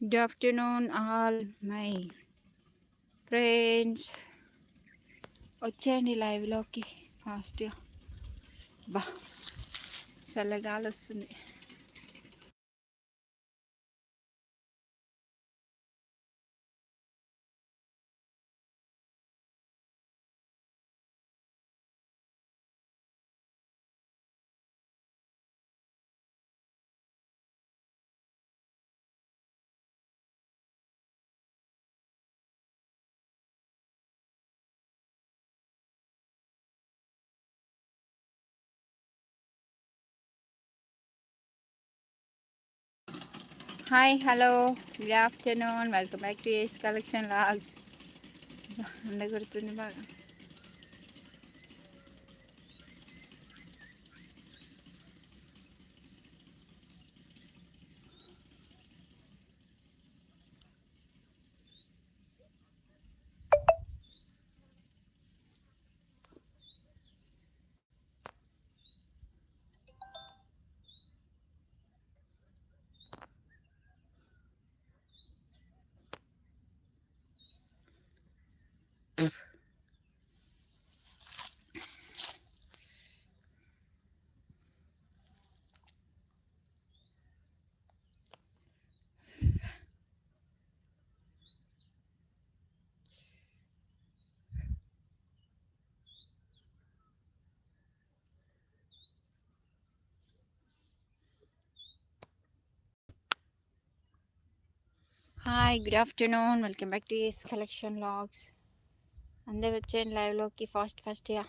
Good afternoon all my friends వచ్చేయండి లైవ్లోకి ఫాస్ట్గా బా చల్లగాలి వస్తుంది hi hello good afternoon welcome back to ace collection logs అంద గుర్తుంది బాగా hi good afternoon welcome back to ease collection logs అందరు వచ్చేయండి లైవ్లోకి ఫాస్ట్ ఫాస్ట్గా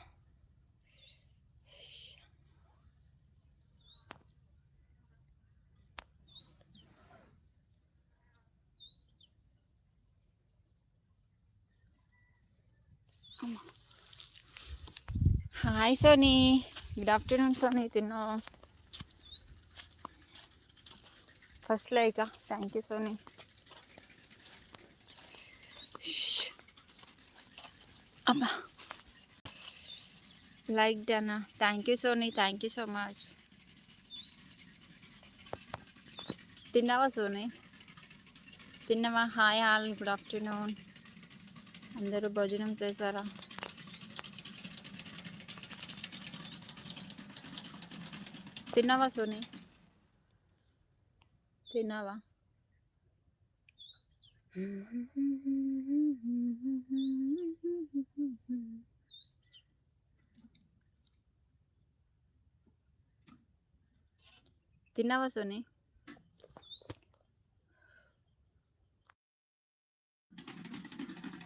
hi Soni good afternoon Soni తిన్నా? First like thank you Soni అబ్బా. Like డన్నా thank you Soni thank you so much తిన్నావా సోనీ తిన్నావా? హాయ్ ఆల్ గుడ్ ఆఫ్టర్నూన్ అందరూ భోజనం చేశారా? తిన్నావా సోనీ తిన్నావా? Mm-hmm. తిన్నావా సోని?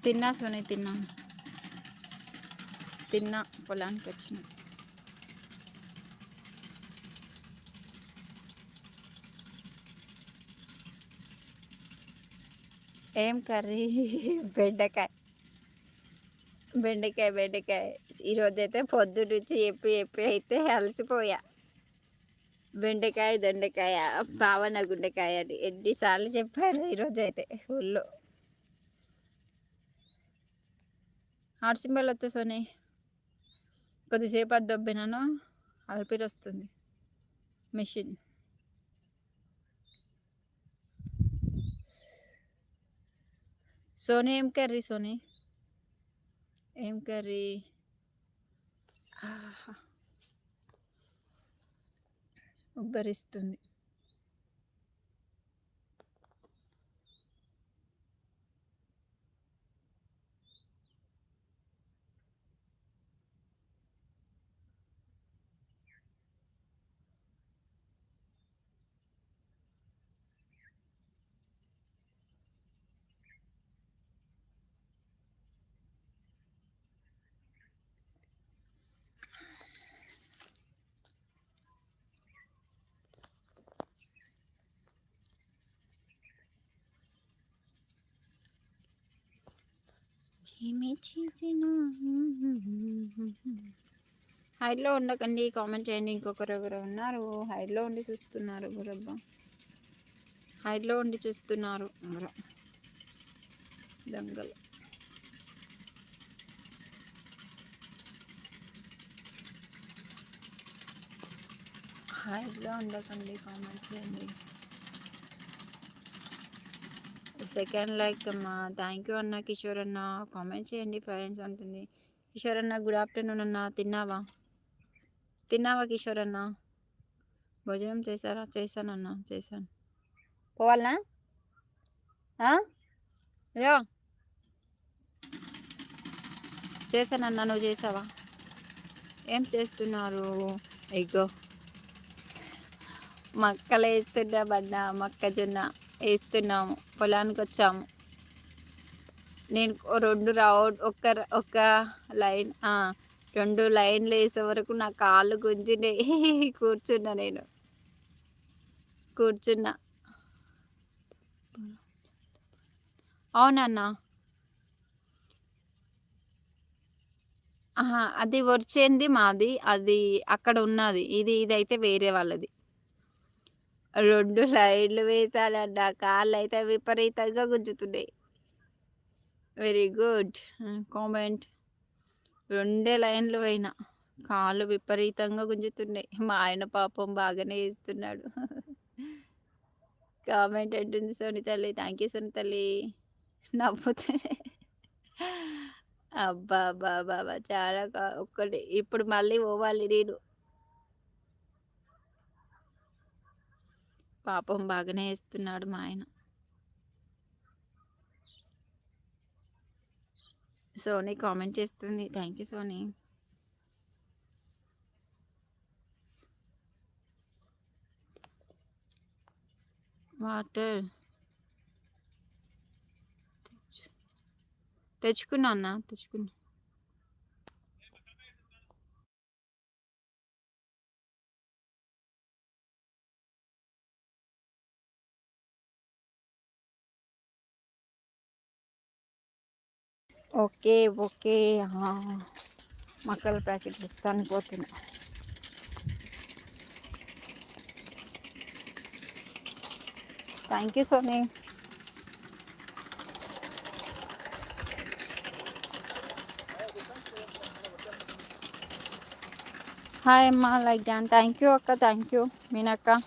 తిన్నా సోని తిన్నా. తిన్నా పొలానికి వచ్చిన. ఏం కర్రీ? బెండకాయ. బెండకాయ బెండకాయ. ఈరోజు అయితే పొద్దు నుంచి చెప్పి చెప్పి అయితే అలసిపోయా. బెండకాయ దొండకాయ భావన గుండెకాయ అని ఎన్నిసార్లు చెప్పారు ఈరోజు అయితే ఊళ్ళో. ఆడసింబల్ వస్తే సోని. కొద్దిసేపు అది దొబ్బినాను అలపిరి వస్తుంది. మిషన్. సోనీ ఏం కర్రీ సోనీ? ఏం కర్రీ? ఉబ్బరిస్తుంది. చేసిన. హైట్లో ఉండకండి కామెంట్ చేయండి. ఇంకొకరు ఎవరు ఉన్నారు. హైట్లో ఉండి చూస్తున్నారు. గురబ్బా. హైట్లో ఉండి చూస్తున్నారు ఎవరు. దొంగలు. హైట్లో ఉండకండి కామెంట్ చేయండి. సెకండ్ లైక్ అమ్మా థ్యాంక్ యూ అన్న కిషోర్ అన్న కామెంట్ చేయండి ఫ్రెండ్స్ అంటుంది కిషోర్ అన్న గుడ్ ఆఫ్టర్నూన్ అన్న తిన్నావా? తిన్నావా కిషోర్ అన్న? భోజనం చేశారా? చేశానన్నా చేశాను. పోవాలనా? యో. చేశానన్నా నువ్వు చేసావా ఏం చేస్తున్నారు? ఎగ్గో మక్కలు వేస్తున్నా బండ మొక్కజొన్న. వేస్తున్నాము పొలానికి వచ్చాము. నేను రెండు రౌండ్ ఒక్క ఒక్క లైన్ రెండు లైన్లు వేసే వరకు నా కాళ్ళు గుంజినే కూర్చున్నా నేను. కూర్చున్నా. అవునన్నా. అది వచ్చేది మాది అది అక్కడ ఉన్నది. ఇది ఇదైతే వేరే వాళ్ళది. రెండు లైన్లు వేసాలన్న కాళ్ళు అయితే విపరీతంగా గుంజుతున్నాయి. Very good. కామెంట్. రెండే లైన్లు పోయినా కాళ్ళు విపరీతంగా గుంజుతున్నాయి. మా ఆయన పాపం బాగానే వేస్తున్నాడు కామెంట్ అంటుంది సోని తల్లి. థ్యాంక్ యూ సోని తల్లి. నవ్వుతున్నాయి అబ్బా! అబ్బా! అబ్బా! చాలా ఒక్కటి. ఇప్పుడు మళ్ళీ పోవాలి నేను. పాపం బాగానే వేస్తున్నాడు మా ఆయన. సోనీ కామెంట్ చేస్తుంది. Thank you Soni. వాటర్. తెచ్చుకున్నా అన్న తెచ్చుకున్నా ఓకే ఓకే మక్కల ప్యాకెట్ ఇస్తాను పోతున్నా థ్యాంక్ యూ సోనీ హాయ్ అమ్మ లైక్ డాన్ థ్యాంక్ యూ అక్క థ్యాంక్ యూ మీనక్క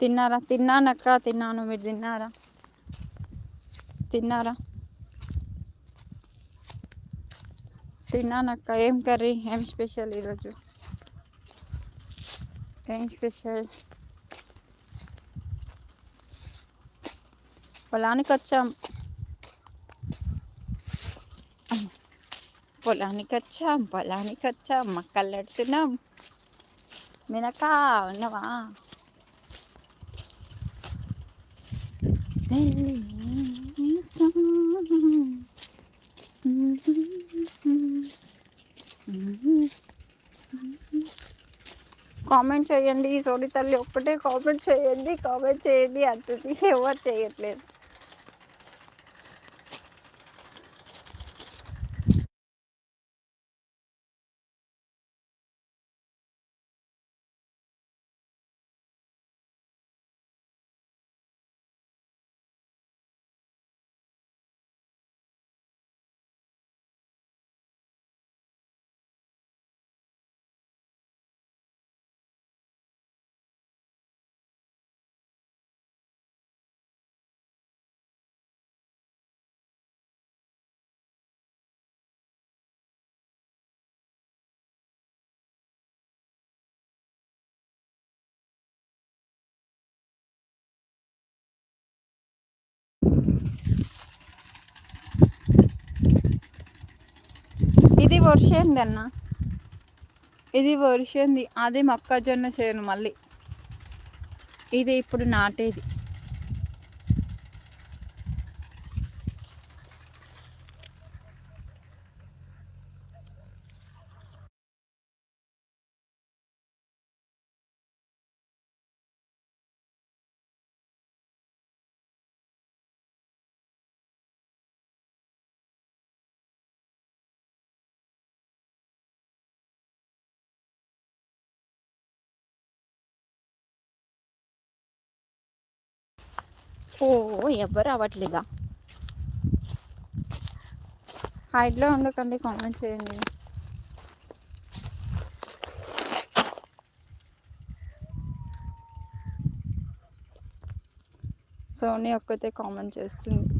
తిన్నారా తిన్నానక్క తిన్నాను మీరు తిన్నారా తిన్నారా తిన్నానక్క ఏం కర్రీ ఏం స్పెషల్ ఈరోజు ఏం స్పెషల్ పొలానికి వచ్చాం పొలానికి వచ్చాం పొలానికి వచ్చాం మక్కలు నడుతున్నాం మినక ఉన్నవా కామెంట్ చేయండి సోడి తల్లి ఒక్కటే కామెంట్ చేయండి కామెంట్ చేయండి అంటుంది. ఎవరు చేయట్లేదు. వర్షంది అన్న ఇది వర్షంది. అది మొక్కజొన్న చేను మళ్ళీ. ఇది ఇప్పుడు నాటేది. ఓ ఎవరు అవ్వట్లేదా హైట్లో ఉండకండి కామెంట్ చేయండి. సోనీ ఒక్కతే కామెంట్ చేస్తుంది.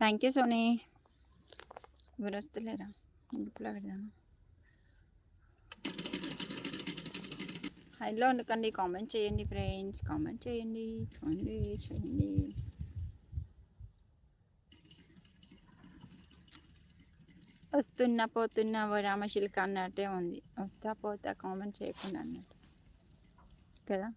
థ్యాంక్ యూ సోనీ ఎవరు వస్తలేరా గ్రూప్లో పెడదాను హైలో ఉండకండి కామెంట్ చేయండి ఫ్రెండ్స్ కామెంట్ చేయండి చూడండి చేయండి వస్తున్నా పోతున్నా ఓ రామశిల్క అన్నట్టే ఉంది వస్తా పోతా కామెంట్ చేయకుండా అన్నట్టు కదా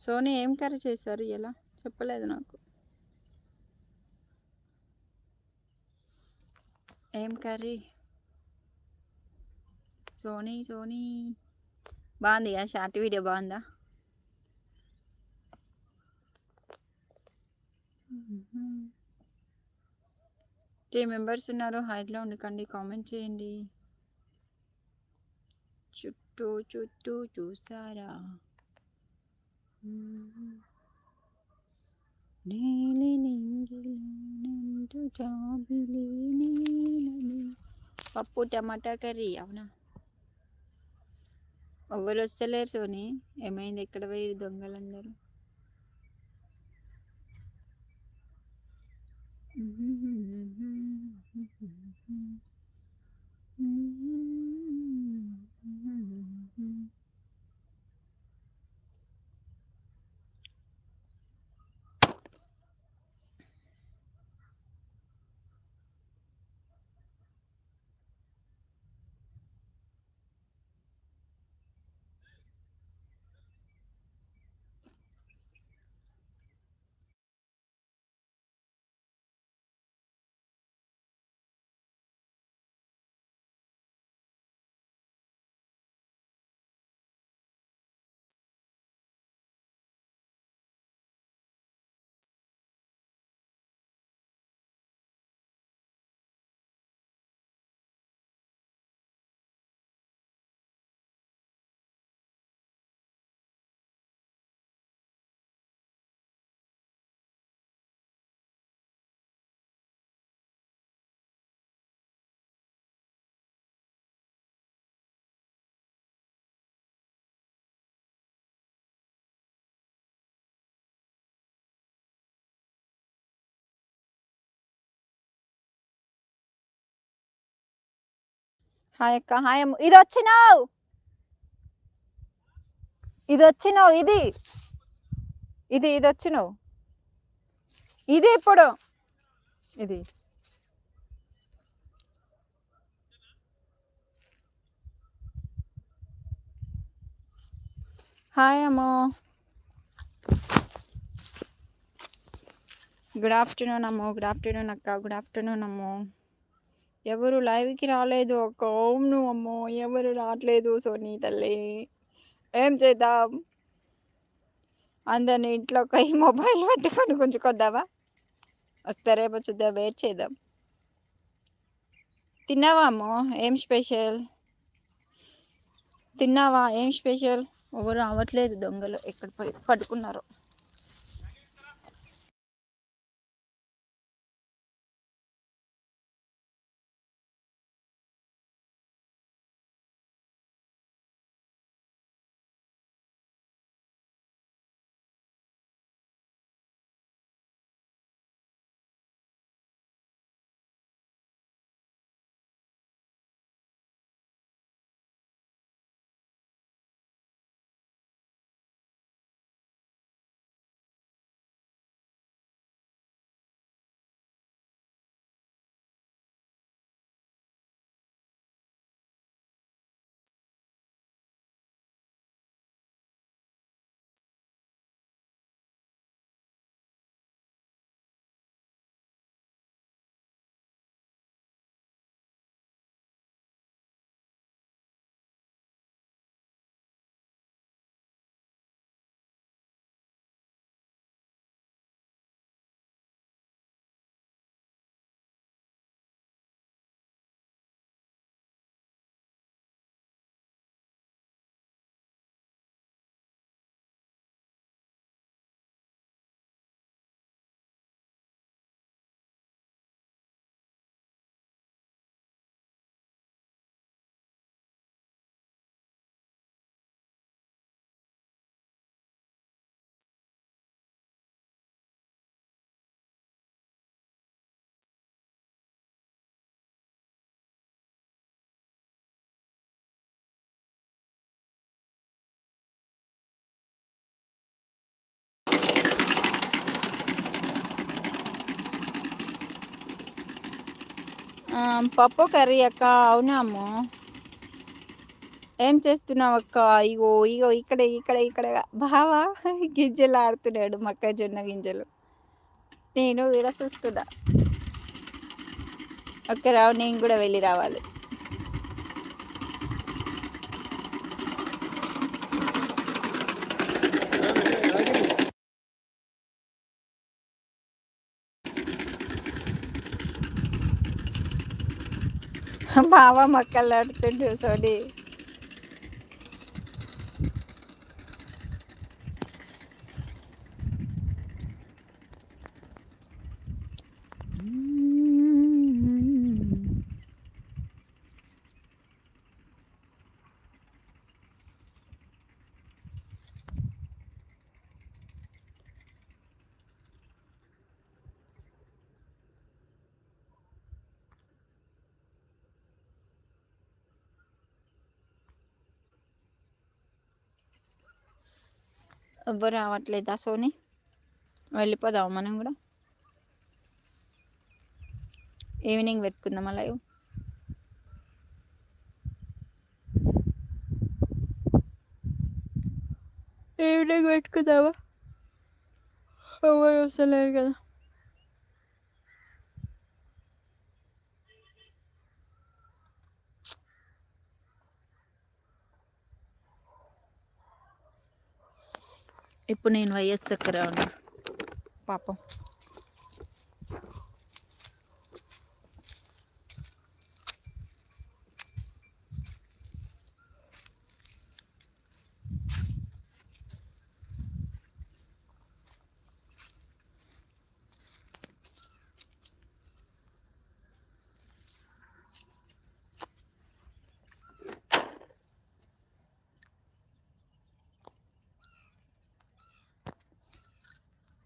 సోనీ ఏం కర్రీ చేశారు? ఎలా? చెప్పలేదు నాకు. ఏం కర్రీ? సోనీ సోనీ. బాగుంది కదా? షార్ట్ వీడియో బాగుందా? త్రీ మెంబర్స్ ఉన్నారు. హైట్లో ఉండకండి. కామెంట్ చేయండి. చుట్టూ చుట్టూ చూసారా? పప్పు టమాటా కర్రీ అవునా? ఎవరు వస్తలేరు సోని. ఏమైంది? ఎక్కడ పోయి దొంగలందరూ? హాయ్ అక్క హాయ్ అమ్మ ఇది వచ్చినావు. ఇది వచ్చినావు. ఇది. ఇది ఇది వచ్చినావు. ఇది ఇప్పుడు. ఇది. హాయ్ అమ్మో గుడ్ ఆఫ్టర్నూన్ అమ్మో. గుడ్ ఆఫ్టర్నూన్ అక్క. గుడ్ ఆఫ్టర్నూన్ అమ్మో. ఎవరు లైవ్కి రాలేదు అక్క. అవును అమ్మో ఎవరు రావట్లేదు సోనీ తల్లి. ఏం చేద్దాం? అందరిని ఇంట్లో ఒక మొబైల్ పట్టుకొని గుంజుకొద్దామా? వస్తారేమో చూద్దాం వెయిట్ చేద్దాం. తిన్నావా అమ్మో? ఏం స్పెషల్? తిన్నావా? ఏం స్పెషల్? ఎవరు రావట్లేదు దొంగలు. ఎక్కడ పోయి పట్టుకున్నారు పప్పు కర్రీ అక్క అవునాము ఏం చేస్తున్నావు అక్క? ఇగో ఇగో ఇక్కడ ఇక్కడ ఇక్కడ. బావా గింజలు ఆడుతున్నాడు మొక్కజొన్న గింజలు. నేను కూడా చూస్తున్నా. ఒక్క రావు నేను కూడా వెళ్ళి రావాలి. బావా మొక్కలు ఆడుతుండు సోని ఎవ్వరు రావట్లేదా సోని? వెళ్ళిపోదాం మనం కూడా? ఈవినింగ్ పెట్టుకుందాం అలా ఈవినింగ్ పెట్టుకుందామా? ఎవరు వస్తలేరు కదా. ఇప్పుడు నేను వైఎస్ చక్కర పాపం.